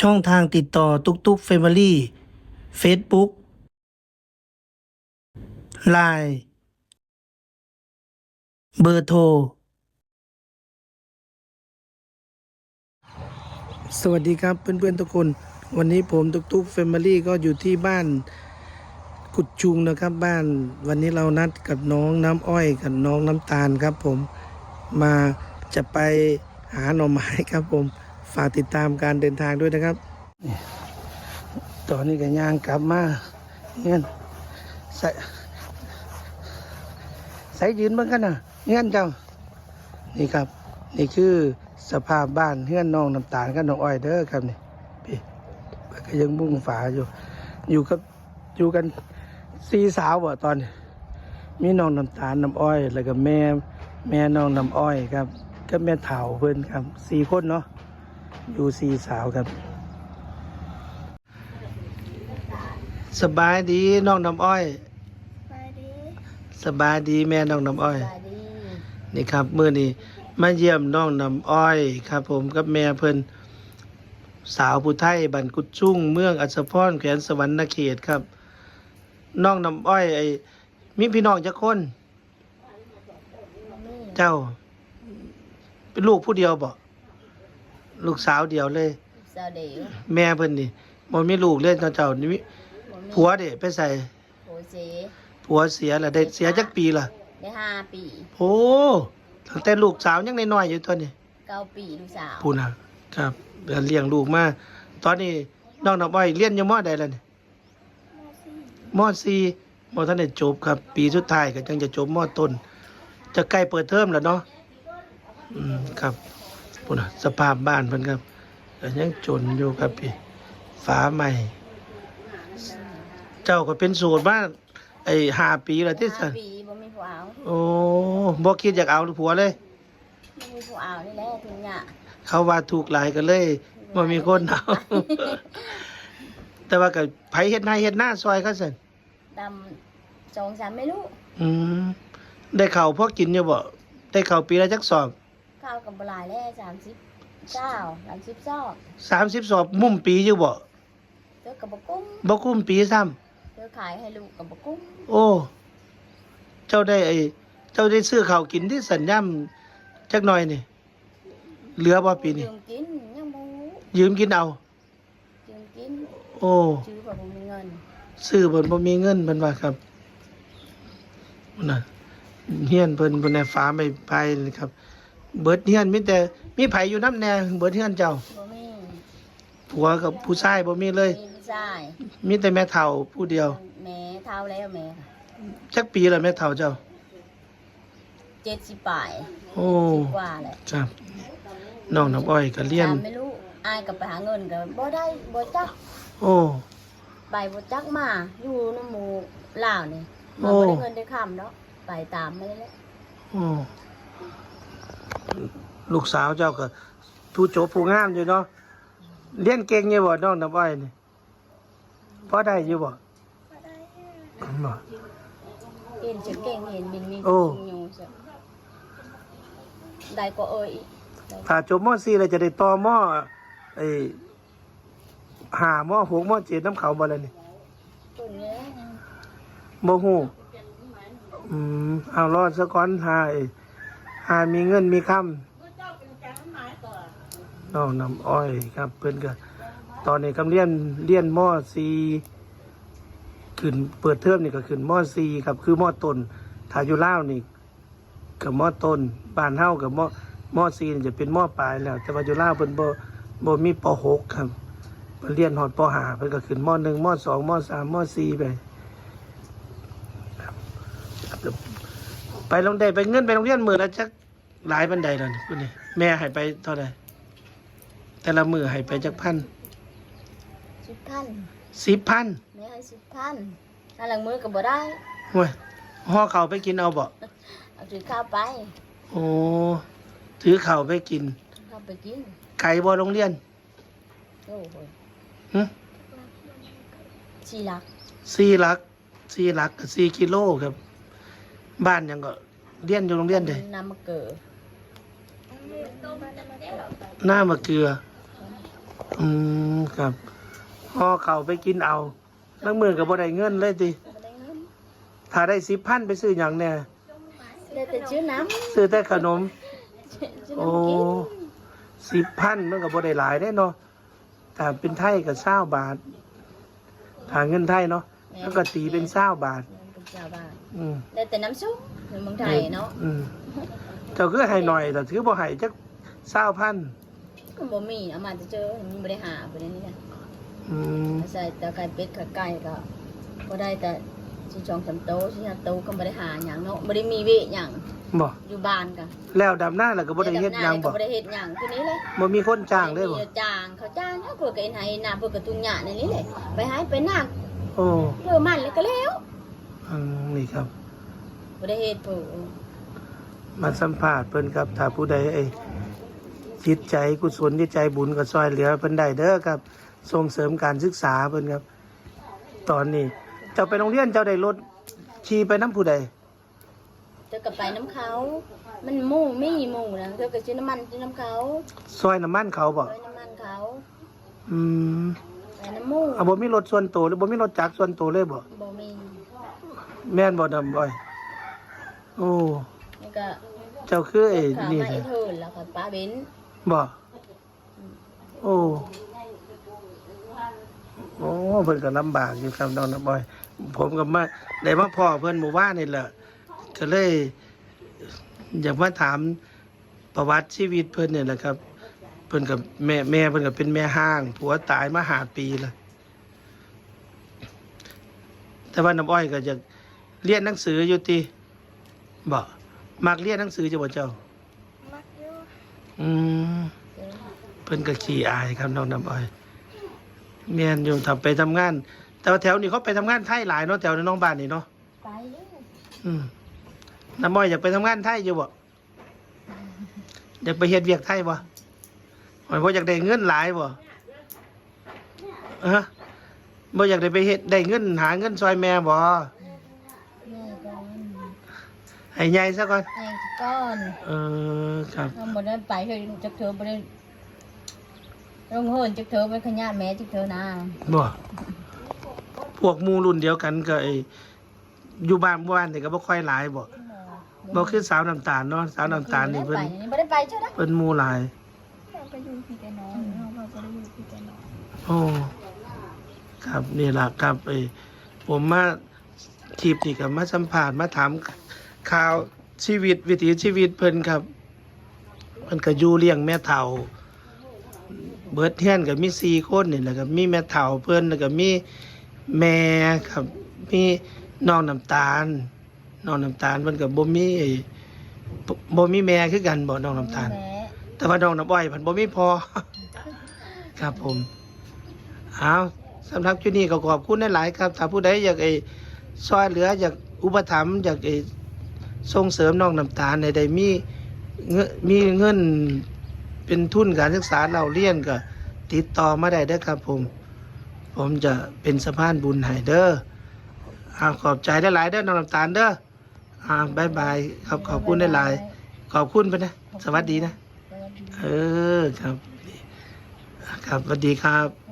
ช่องทางติดต่อตุกตุกเฟมิลี่เฟซบุ๊กไลน์เบอร์โทร สวัสดีครับเพื่อนๆทุกคน วันนี้ผมตุกตุกเฟมิลี่ก็อยู่ที่บ้านกุดจุงนะครับบ้านวันนี้เรานัดกับน้องน้ำอ้อยกับน้องน้ำตาลครับผมมาจะไปหาหน่อไม้ครับผม ฝากติดตามการเดินทางด้วยนะครับ ตอนนี้ก็ย่างกลับมาเงี้ยใส่ใส่ยืนเบ้างกันนะเงี้ยเจ้านี่ครับ นี่คือสภาพบ้านเฮือนน้องน้ำตาลกับน้องอ้อยเด้อครับนี่พี่ก็ยังมุ่งฝาอยู่ อยู่กับอยู่กันสี่สาวบ่ตอนนี้มีน้องน้ำตาลน้ำอ้อย แล้วก็แม่ แม่น้องน้ำอ้อยครับก็แม่เฒ่าเพิ่อนครับสี่คนเนาะ อยู่สี่สาวครับ สบายดีน้องน้ำอ้อยไปดิสบายดีแม่น้องน้ำอ้อยไปดินี่ครับมื้อนี้มาเยี่ยมน้องน้ำอ้อยครับ ผมกับแม่เพิ่นสาวผู้ไทยบันกุดจุ้งเมืองอัศพรแขวนสวรรณเขตครับน้องน้ำอ้อยไอ้มีพี่น้องจักคนนี่เจ้า เป็นลูกผู้เดียวบ่ ลูกสาวเดียวเลย สาวเดียวแม่เพิ่นนี่บ่มีลูกเล่นเจ้านี่มีบ่มีผัวเด้ไปใส่โหเสีผัวเสียแล้วได้เสียจักปีล่ะได้ห้าปีโอ้ตั้งแต่ลูกสาวยังน้อยๆอยู่ตัวนี้เก้าปีลูกสาวพูดนะครับเดือนเลี้ยงลูกมาตอนนี้น้องน้ำอ้อยเรียนอยู่มอใดแล้วนี่มอสี่มอท่านได้จบครับ ปีสุดท้ายก็จังจะจบมอต้น จะใกล้เปิดเทอมแล้วเนาะอืมครับ พูดนะสภาพบ้านเพิ่นครับก็ยังจนอยู่ครับพี่ฝาใหม่ เจ้าก็เป็นโสูตรมาไอ้ห้าปีแล้วที่สัห้านปีบ่มีผู้เอาโอ้บ่คิดอยากเอาผัวเลยบ่มีผู้เอานี่แหละถึงเนี่ยเขาว่าถูกหลายกันเลยว่ามีคนเอาแต่ว่ากับไผเฮ็ดนาเฮ็ดหน้าซอยเขาสั่นดำสองสามไม่รู้อืมได้ข้าวพอกินอยู่บ่ได้ข้าวปีละจักสอบ ข้าวกับบหลายแล้วสามสิบเจ้าสามสิบซอก30สอบมุ่มปีอยู่บ่เจอกับบกุ้งบ่คุ้มปีซ้ำเจอขายให้ลูกกับบกุ้งโอ้ เจ้าได้ไอ้เจ้าได้ซื้อข้าวกินที่สัญญามจักหน่อยนี่ เหลือบ่ปีนี้ยืมกินยังบ่รู้ยืมกินเอา ยืมกินโอ้ ชื่อว่าบ่มีเงินซื้อเพิ่นบ่มีเงินเพิ่นว่าครับน่ะเฮียนเพิ่นเพิ่นได้ฟ้าไม่ไปนี่ครับ เบิดเฮียนมีแต่มีไผอยู่นำแน่เบิดเฮียนเจ้าบ่มีผัวกับผู้ชายบ่มีเลย มีผู้ชายมีแต่แม่เฒ่าผู้เดียวแม่เท่าแล้วแม่ค่ะจักปีแล้วแม่เฒ่าเจ้า เจ็ดสิบปลายโอ้กว่าแหละครับน้องน้ำอ้อยก็เรียนตามไม่รู้อายกับไปหาเงินกับบ่ได้บ่จักโอ้ ไปบ่จักมาอยู่น้ำหมูลาวนี่โอ้มาบ่ได้เงินได้คำเนาะไปตามไม่ได้แล้วโอ้ ลูกสาวเจ้าก็ผู้โจบผู้งามอยู่เนาะเรียนเก่งอยู่บ่น้องน้ำอ้อยนี่พอได้อยู่บ่บ่เห็นจะเก่งเห็นบินมีโอ้อยู่จ้ะได้ก็เอ่ยอีกได้ถ้าจบม .4 แล้วจะได้ต่อมไอ้หามหกมเจ็ดน้ำเขาบ่แล้วนี่ต้นเนี้ยบ่ฮู้อืมเอารอดซะก่อนหาไอ้หามีเงินมีคำ น้องน้ำอ้อยครับ เพิ่อนก็ตอนนี้กำเรียนเรียนม .4 ขึ้นเปิดเทอมนี่ก็ขึ้นม .4 ครับ คือมอต้นถ้าอยู่ลาวนี่กับมอต้นบ้านเฮากับมอม .4 นี่จะเป็นมอปลายแล้ว แต่ว่าอยู่ลาวเพิ่นบ่บ่มีป .6 ครับเพิ่นเรียนฮอดป .5 เพิ่นก็ขึ้นม .1 ม .2 ม .3 ม .4 ไปไปโรงเรียนไปเงินไปโรงเรียนมือละจักหลายบันไดแล้วนี่พุ่นนี่แม่ให้ไปเท่าไหร่ แต่ละมือให้ไปจักพันสิบพันสิบพันแม่ให้สิบพันอันหลังมือก็บ่ได้เว้ยห่อเขาวไปกินเอาบ่เอาถือข้าวไปโอ้ถือเข่าวไปกินข้าวไปกินไก่บ่โรงเรียนโอ้โหหึชีรักสี่หลักสี่หลักกับสี่กิโลครับ บ้านหยังก็เรียนอยู่โรงเรียนเด้นำมาเกิดหน้ามะเกลือ อืมครับพอเขาไปกินเอานักมือกับบ่ได้เงินเลยติบ่ได้เงินถ้าได้สิบพันไปซื้ออย่างเนี่ยได้แต่ชื่อน้ซื้อแต่ขนมำชื่อโอ้น้ำกินสิบพันมันก็บ่ได้หลายได้เนาะถ้าเป็นไทยก็เศร้าบาทถ้าเงินไทยเนาะแล้วก็ตีเป็นเศร้าบาทเป็นเจ้าบ้านอืม ได้แต่น้ำซุปในเมืองไทยเนาะอืมเจ้าคือให้หน่อยแต่ถือบ่ให้จักเศร้าพันก็ บ่มีเอามาจะเจอมันบ่ได้หาบ่ได้นี่นะอืมใส่แต่ไก่เป็ดกับไก่ก็บ่ได้แต่สิจองสามโตสิห้าโตก็บ่ได้หาหยังเนาะบ่ได้มีเวหยังบ่อยู่บ้านก็แล้วดำหน้าแล้วก็บ่ได้เฮ็ดหยังบ่บ่ได้เฮ็ดหยังคือนี้เลยบ่มีคนจ้างเลยบ่มีจ้างเขาจ้างเขาเพิ่นก็เฮ็ดให้หน้าเพิ่นก็ตุงหญ้าในนี้เลยไปหาไปหน้าโอ้เพื่อมันแล้วก็แล้วอืมนี่ครับบ่ได้เฮ็ดเพิ่นมาสัมภาษณ์เพิ่นครับถ้าผู้ใดไอ้ จิตใจกุศลจิตใจบุญก็ซอยเหลือเพิ่นได้เด้อครับ ส่งเสริมการศึกษาเพิ่นครับ ตอนนี้ เจ้าไปโรงเรียนเจ้าได้รถขี่ไปน้ำผู้ใดเธอก็ไปน้ำเขา มันหมู่มีหมู่นะเธอก็ซื้อน้ำมันซื้อน้ำเขาซอยน้ำมันเขาบ่ไปน้ำมันเขา อืมไปน้ำหมู่อะบ่มีรถส่วนตัวหรือบ่มีรถจักรส่วนตัวเลยบ่บ่มีแม่นบ่ดำบ่อย โอ้ นี่ก็เจ้าคือไอ้ขานี่มาแท้ไอ้เทินแล้วก็ป้าเบน บ่โอ้โอ้เพิ่นก็ลำบากอยู่ครับน้องน้ำบอย ผมก็มาได้มาพ่อเพิ่นหมู่บ้านนี่แหละก็เลย อยากมาถามประวัติชีวิตเพิ่นเนี่ยแหละครับเพิ่นกับแม่แม่เพิ่นก็เป็นแม่ห้างผัวตายมาหาปีละแต่ว่าน้ำอ้อยก็จะเรียนหนังสืออยู่ติบ่มักเรียนหนังสือจะบ่เจ้า อืมเพิ่นก็ขี้อายครับน้องน้ำอ้อยเมียนอยู่ทำไปทำงาน แต่ว่าแถวนี้เขาไปทำงานไทยหลายเนาะแถวน้องบ้านนี่เนาะไปอยู่อืมน้ำอ้อยอยากไปทำงานไทยอยู่บ่อยากไปเฮ็ดเวียกไทยบ่หอยบ่อยากได้เงินหลายบ่ฮะบ่อยากได้ไปเฮ็ดได้เงินหาเงินซอยแม่บ่แม่ก่อน ให้ใหญ่ซะก่อนแม่ก่อนเออครับ เราบ่ได้ไปเฮ้ยจักเธอบ่ได้ลงเฮินจักเธอไปขยันแม่จักเธอนะบ่พวกหมู่รุ่นเดียวกันก็ไอ้อยู่บ้านบ้านนี่ก็บ่ค่อยหลายบ่บ่คือสาวน้ำตาลเนาะสาวน้ำตาลนี่เพิ่นบ่ได้ไปใช่ไหมเพิ่นหมู่หลายไปอยู่พี่แต่น้องเราบ่ได้อยู่พี่แต่น้องโอ้ครับนี่ล่ะครับไอ้ผมมาทีบนี่กับมาสัมภาษณ์มาถาม ข่าวชีวิตวิถีชีวิตเพิ่นครับเพิ่นก็อยู่เลี้ยงแม่เฒ่า เบิดเฮียนก็มีสี่คนนี่แหละครับมีแม่เฒ่าเพิ่นแล้วก็มีแม่ครับมีน้องน้ำตาลน้องน้ำตาลเพิ่นก็บ่มีไอ้บ่บ่มีแม่คือกันบ่น้องน้ำตาลแม่แต่ว่าน้องน้ำอ้อยมันบ่มีพอครับผมเอาสำหรับชุดนี้ก็ขอบคุณหลายๆครับ ถ้าผู้ใดอยากไอ้ซอยเหลืออยากอุปถัมภ์อยากไอ้ ส่งเสริมน้องน้ำตาลในใดมีเงนมีเงินเป็นทุนการศึกษาเราเรียนก็ติดต่อมาได้เด้อครับผม ผมจะเป็นสะพานบุญให้เด้ออาขอบใจได้หลายเด้อน้องน้ำตาลเด้ออ่าบายบายครับขอบคุณได้หลาย ขอบคุณไปนะ สวัสดีนะ เออครับ ครับสวัสดีครับ